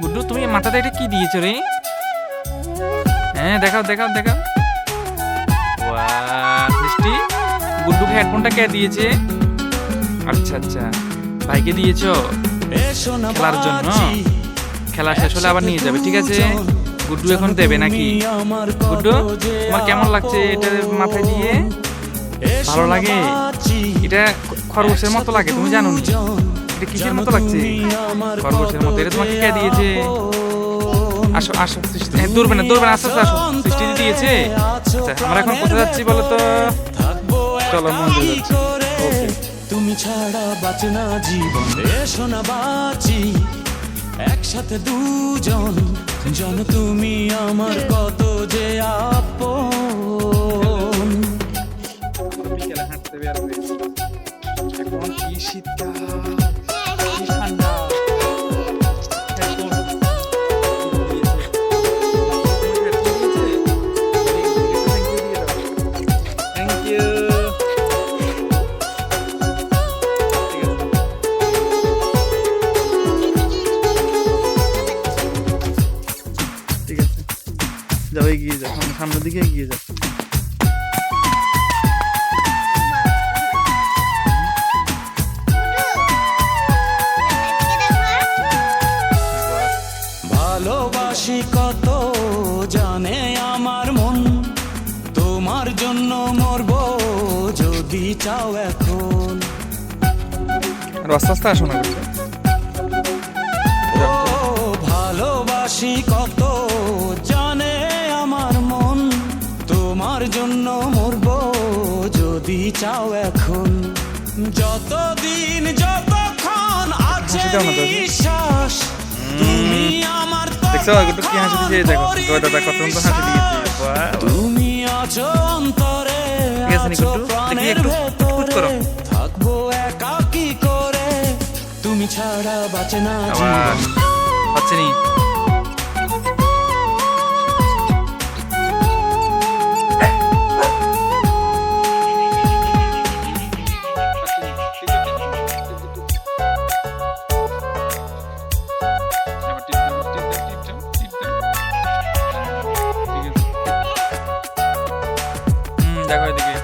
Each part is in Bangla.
গুড্ডু তুমি মাথাতে এটা কি দিয়েছ রে? হ্যাঁ দেখাও দেখাও দেখাও। সৃষ্টি গুড্ডুকে হেডফোনটা কে দিয়েছে? আচ্ছা আচ্ছা। ভাইকে দিয়েছ? খেলার জন্য? খেলা শেষ হলে আবার নিয়ে যাবে, ঠিক আছে? গুড্ডু এখন দেবে নাকি? গুড্ডু তোমার কেমন লাগছে এটা মাথায় দিয়ে? ভালো লাগে? এটা খরগোশের মতো লাগে, তুমি জানো নি? এটা কিসের মতো লাগছে? খরগোশের মতো এটা তোমাকে কে দিয়েছে? আসো আসো সৃষ্টি হ্যাঁ, দৌড়বে না দৌড়বে না আস্তে আস্তে আসো। সৃষ্টি দিয়েছে? আচ্ছা আমরা এখন কোথায় যাচ্ছি বলো তো? চলো মন্দিরে যাচ্ছি। তুমি ছাড়া বাঁচে না জীবন। এসো না বাঁচি। একসাথে দুজন। জন তুমি আমার কত যে আপন। সামনের দিকে এগিয়ে যাও ভালোবাসি কত জানে আমার মন তোমার জন্য মরবো যদি চাও এখন। আর আস্তে আস্তে আসো না চাও এখন। যতদিন যতক্ষণ আছে। নিঃশ্বাস তুমি আমার দেখছ কি হাসি দেখো তোর দাদা কত সুন্দর হাসি দিয়েছে তুমি আছো অন্তরে ঠিক আছে নি আছো দেখি প্রাণের একটু। কুচকুচ করো। ভেতরে থাকব একা কি করে? তুমি ছাড়া বাঁচে না জীবন। হচ্ছে নি দেখো এদিকে।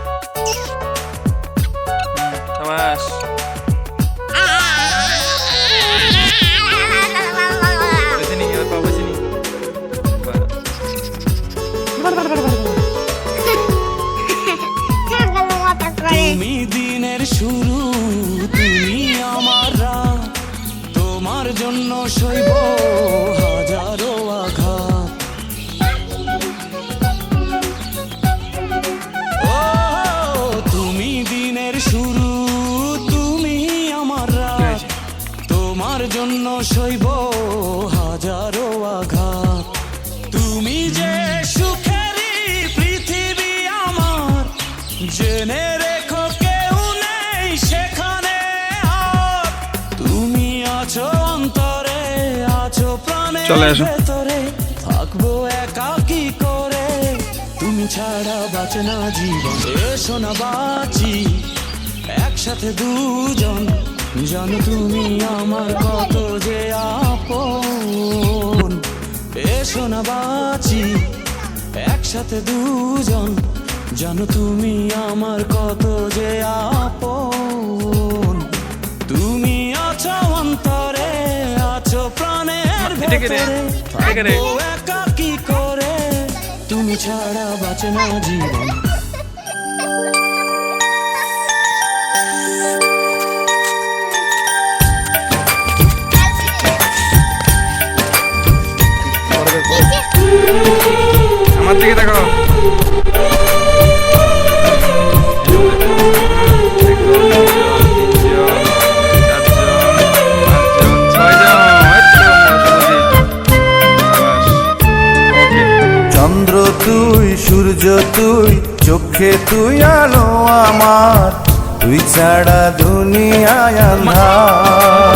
তুমি দিনের শুরু জন্য সইব হাজারো আঘাত। তুমি যে সুখেরই পৃথিবী আমার জেনে রেখো কেউ নেই সেখানে তুমি আছো অন্তরে আছো এসো। ভেতরে থাকব একা কি করে? তুমি ছাড়া বাঁচে না জীবন। বাঁচি একসাথে দুজন। জানো তুমি আমার কত যে আপন। এসো না বাঁচি একসাথে দুজন। জানো তুমি আমার কত যে আপন। তুমি আছো অন্তরে আছো প্রাণের? ভেতরে। একা কি করে? তুমি ছাড়া বাঁচে না জীবন। আমার দিকে দেখো চন্দ্র তুই, সূর্য তুই, চোখে তুই আলো আমার। তুই ছাড়া দুনিয়ায় আন্ধার।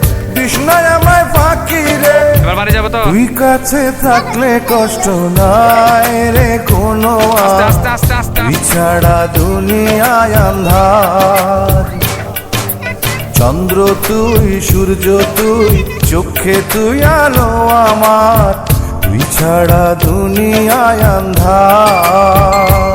বিষ্ণয় আমায় ফাঁকি রে। এবার বাড়ি যাব তো। তুই কাছে থাকলে কষ্ট নাই রে কোনো আস্তে আস্তে আস্তে আস্তে। তুই। ছাড়া দুনিয়ায় আন্ধার। চন্দ্র তুই সূর্য তুই চোখে তুই আলো আমার। তুই ছাড়া দুনিয়ায় আন্ধার।